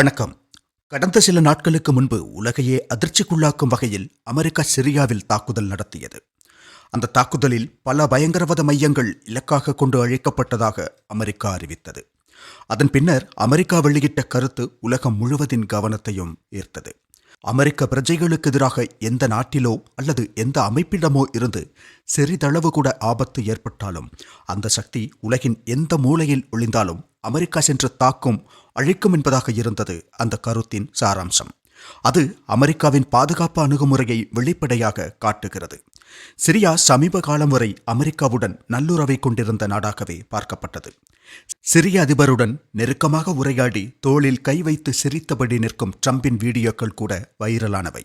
வணக்கம். கடந்த சில நாட்களுக்கு முன்பு உலகையே அதிர்ச்சிக்குள்ளாக்கும் வகையில் அமெரிக்கா சிரியாவில் தாக்குதல் நடத்தியது. அந்த தாக்குதலில் பல பயங்கரவாத மையங்கள் இலக்காக கொண்டு அழைக்கப்பட்டதாக அமெரிக்கா அறிவித்தது. அதன் பின்னர் அமெரிக்கா வெளியிட்ட கருத்து உலகம் முழுவதின் கவனத்தையும் ஈர்த்தது. அமெரிக்க பிரஜைகளுக்கு எதிராக எந்த நாட்டிலோ அல்லது எந்த அமைப்பிடமோ இருந்து சிறிதளவு கூட ஆபத்து ஏற்பட்டாலும் அந்த சக்தி உலகின் எந்த மூலையில் ஒளிந்தாலும் அமெரிக்கா சென்று தாக்கும் அழிக்கும் என்பதாக இருந்தது அந்த கருத்தின் சாராம்சம். அது அமெரிக்காவின் பாதுகாப்பு அணுகுமுறையை வெளிப்படையாக காட்டுகிறது. சிரியா சமீப காலம் வரை அமெரிக்காவுடன் நல்லுறவை கொண்டிருந்த நாடாகவே பார்க்கப்பட்டது. சிரிய அதிபருடன் நெருக்கமாக உரையாடி தோளில் கை வைத்து சிரித்தபடி நிற்கும் ட்ரம்பின் வீடியோக்கள் கூட வைரலானவை.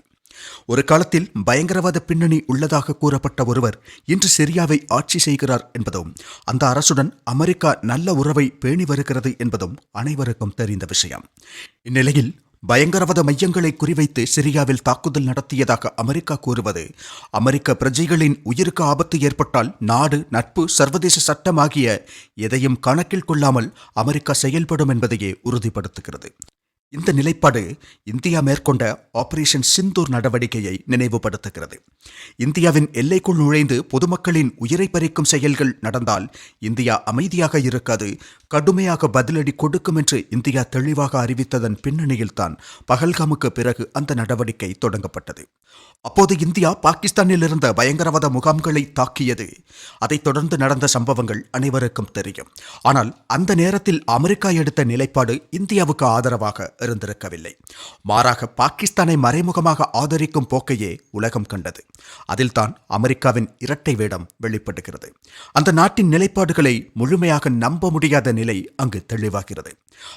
ஒரு காலத்தில் பயங்கரவாத பின்னணி உள்ளதாக கூறப்பட்ட ஒருவர் இன்று சிரியாவை ஆட்சி செய்கிறார் என்பதும் அந்த அரசுடன் அமெரிக்கா நல்ல உறவை பேணி வருகிறது என்பதும் அனைவருக்கும் தெரிந்த விஷயம். இந்நிலையில் பயங்கரவாத மையங்களை குறிவைத்து சிரியாவில் தாக்குதல் நடத்தியதாக அமெரிக்கா கூறுவது அமெரிக்க பிரஜைகளின் உயிருக்கு ஆபத்து ஏற்பட்டால் நாடு நட்பு சர்வதேச சட்டம் ஆகிய எதையும் கணக்கில் கொள்ளாமல் அமெரிக்கா செயல்படும் என்பதையே உறுதிப்படுத்துகிறது. இந்த நிலைப்பாடு இந்தியா மேற்கொண்ட ஆபரேஷன் சிந்தூர் நடவடிக்கையை நினைவுபடுத்துகிறது. இந்தியாவின் எல்லைக்குள் நுழைந்து பொதுமக்களின் உயிரை பறிக்கும் செயல்கள் நடந்தால் இந்தியா அமைதியாக இருக்காது. கடுமையாக பதிலடி கொடுக்கும் என்று இந்தியா தெளிவாக அறிவித்ததன் பின்னணியில்தான் பகல்காமுக்கு பிறகு அந்த நடவடிக்கை தொடங்கப்பட்டது. அப்போது இந்தியா பாகிஸ்தானில் இருந்த பயங்கரவாத முகாம்களை தாக்கியது. அதைத் தொடர்ந்து நடந்த சம்பவங்கள் அனைவருக்கும் தெரியும். ஆனால் அந்த நேரத்தில் அமெரிக்கா எடுத்த நிலைப்பாடு இந்தியாவுக்கு ஆதரவாக இருந்திருக்கவில்லை. மாறாக பாகிஸ்தானை மறைமுகமாக ஆதரிக்கும் போக்கையே உலகம் கண்டது. அதில்தான் அமெரிக்காவின் இரட்டை வேடம் வெளிப்படுகிறது. அந்த நாட்டின் நிலைப்பாடுகளை முழுமையாக நம்ப முடியாத நிலை அங்கு தெளிவாகிறது.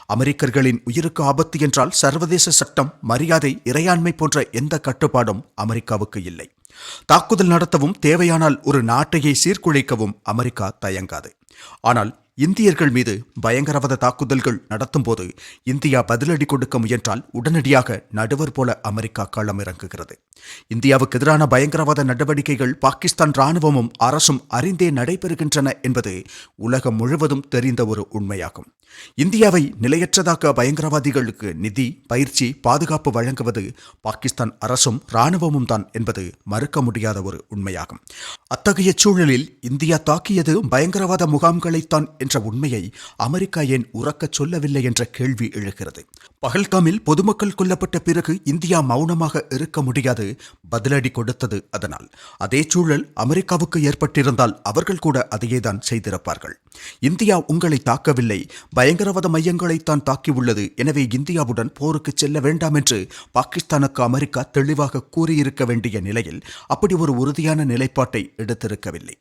அமெரிக்கர்களின் உயிருக்கு ஆபத்து என்றால் சர்வதேச சட்டம் மரியாதை இறையாண்மை போன்ற எந்த கட்டுப்பாடும் அமெரிக்காவுக்கு இல்லை. தாக்குதல் நடத்தவும் தேவையானால் ஒரு நாட்டையே சீர்குலைக்கவும் அமெரிக்கா தயங்காது. ஆனால் இந்தியர்கள் மீது பயங்கரவாத தாக்குதல்கள் நடத்தும்போது இந்தியா பதிலடி கொடுக்க முயன்றால் உடனடியாக நடுவர் போல அமெரிக்கா களமிறங்குகிறது. இந்தியாவுக்கு எதிரான பயங்கரவாத நடவடிக்கைகள் பாகிஸ்தான் ராணுவமும் அரசும் அறிந்தே நடைபெறுகின்றன என்பது உலகம் முழுவதும் தெரிந்த ஒரு உண்மையாகும். இந்தியாவை நிலையற்றதாக்க பயங்கரவாதிகளுக்கு நிதி பயிற்சி பாதுகாப்பு வழங்குவது பாகிஸ்தான் அரசும் இராணுவமும் தான் என்பது மறுக்க முடியாத ஒரு உண்மையாகும். அத்தகைய சூழலில் இந்தியா தாக்கியது பயங்கரவாத முகாம்களைத்தான் என்ற உண்மையை அமெரிக்கா ஏன் உறக்க சொல்லவில்லை என்ற கேள்வி எழுகிறது. பகல்காமில் பொதுமக்கள் கொல்லப்பட்ட பிறகு இந்தியா மௌனமாக இருக்க முடியாது பதிலடி கொடுத்தது அதனால். அதே சூழல் அமெரிக்காவுக்கு ஏற்பட்டிருந்தால் அவர்கள் கூட அதையே தான் செய்திருப்பார்கள். இந்தியா உங்களை தாக்கவில்லை பயங்கரவாத மையங்களை தான் தாக்கியுள்ளது. எனவே இந்தியாவுடன் போருக்கு செல்ல வேண்டாம் என்று பாகிஸ்தானுக்கு அமெரிக்கா தெளிவாக கூறியிருக்க வேண்டிய நிலையில் அப்படி ஒரு உறுதியான நிலைப்பாட்டை எடுத்திருக்கவில்லை.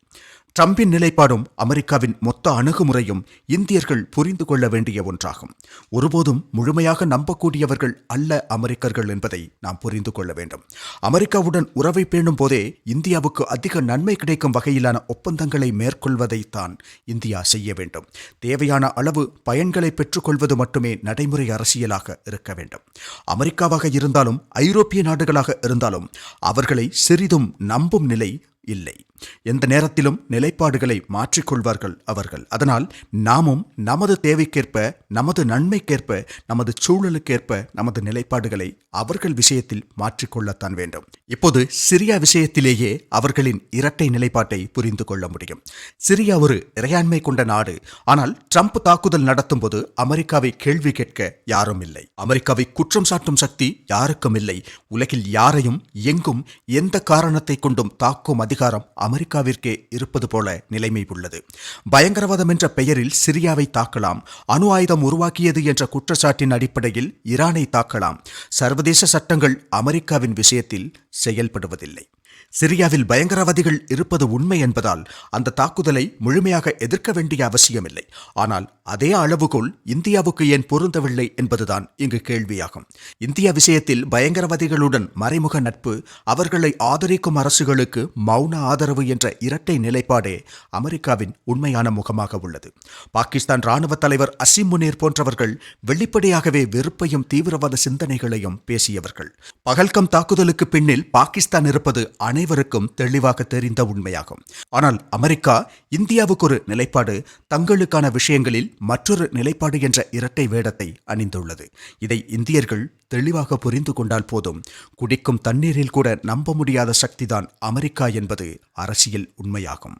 ட்ரம்பின் நிலைப்பாடும் அமெரிக்காவின் மொத்த அணுகுமுறையும் இந்தியர்கள் புரிந்து கொள்ள வேண்டிய ஒன்றாகும். ஒருபோதும் முழுமையாக நம்பக்கூடியவர்கள் அல்ல அமெரிக்கர்கள் என்பதை நாம் புரிந்து கொள்ள வேண்டும். அமெரிக்காவுடன் உறவை பேணும் போதே இந்தியாவுக்கு அதிக நன்மை கிடைக்கும் வகையிலான ஒப்பந்தங்களை மேற்கொள்வதைத்தான் இந்தியா செய்ய வேண்டும். தேவையான அளவு பயன்களை பெற்றுக்கொள்வது மட்டுமே நடைமுறை அரசியலாக இருக்க வேண்டும். அமெரிக்காவாக இருந்தாலும் ஐரோப்பிய நாடுகளாக இருந்தாலும் அவர்களை சிறிதும் நம்பும் நிலை இல்லை. எந்த நேரத்திலும் நிலைப்பாடுகளை மாற்றிக்கொள்வார்கள் அவர்கள். அதனால் நாமும் நமது தேவைக்கேற்ப நமது நன்மைக்கேற்ப நமது சூழலுக்கேற்ப நமது நிலைப்பாடுகளை அவர்கள் விஷயத்தில் மாற்றிக்கொள்ளத்தான் வேண்டும். இப்போது சிரியா விஷயத்திலேயே அவர்களின் இரட்டை நிலைப்பாட்டை புரிந்து கொள்ள முடியும். சிரியா ஒரு இறையாண்மை கொண்ட நாடு. ஆனால் ட்ரம்ப் தாக்குதல் நடத்தும் போது அமெரிக்காவை கேள்வி கேட்க யாரும் இல்லை. அமெரிக்காவை குற்றம் சாட்டும் சக்தி யாருக்கும் இல்லை. உலகில் யாரையும் எங்கும் எந்த காரணத்தை கொண்டும் தாக்கும் அதிகாரம் அமெரிக்காவிற்கே இருப்பது போல நிலைமை உள்ளது. பயங்கரவாதம் என்ற பெயரில் சிரியாவை தாக்கலாம் அணு ஆயுதம் உருவாக்கியது என்ற குற்றச்சாட்டின் அடிப்படையில் ஈரானை தாக்கலாம். சர்வதேச சட்டங்கள் அமெரிக்காவின் விஷயத்தில் செயல்படுவதில்லை. சிரியாவில் பயங்கரவாதிகள் இருப்பது உண்மை என்பதால் அந்த தாக்குதலை முழுமையாக எதிர்க்க வேண்டிய அவசியமில்லை. ஆனால் அதே அளவுகோல் இந்தியாவுக்கு ஏன் பொருந்தவில்லை என்பதுதான் இங்கு கேள்வியாகும். இந்தியா விஷயத்தில் பயங்கரவாதிகளுடன் மறைமுக நட்பு அவர்களை ஆதரிக்கும் அரசுகளுக்கு மௌன ஆதரவு என்ற இரட்டை நிலைப்பாடே அமெரிக்காவின் உண்மையான முகமாக உள்ளது. பாகிஸ்தான் ராணுவ தலைவர் அசிம் முனீர் போன்றவர்கள் வெளிப்படையாகவே வெறுப்பையும் தீவிரவாத சிந்தனைகளையும் பேசியவர்கள். பகல்கம் தாக்குதலுக்கு பின்னில் பாகிஸ்தான் இருப்பது அனைவருக்கும் தெளிவாக தெரிந்த உண்மையாகும். ஆனால் அமெரிக்கா இந்தியாவுக்கு ஒரு நிலைப்பாடு தங்களுக்கான விஷயங்களில் மற்றொரு நிலைப்பாடு என்ற இரட்டை வேடத்தை அணிந்துள்ளது. இதை இந்தியர்கள் தெளிவாக புரிந்து கொண்டால் போதும். குடிக்கும் தண்ணீரில் கூட நம்ப முடியாத சக்திதான் அமெரிக்கா என்பது அரசியல் உண்மையாகும்.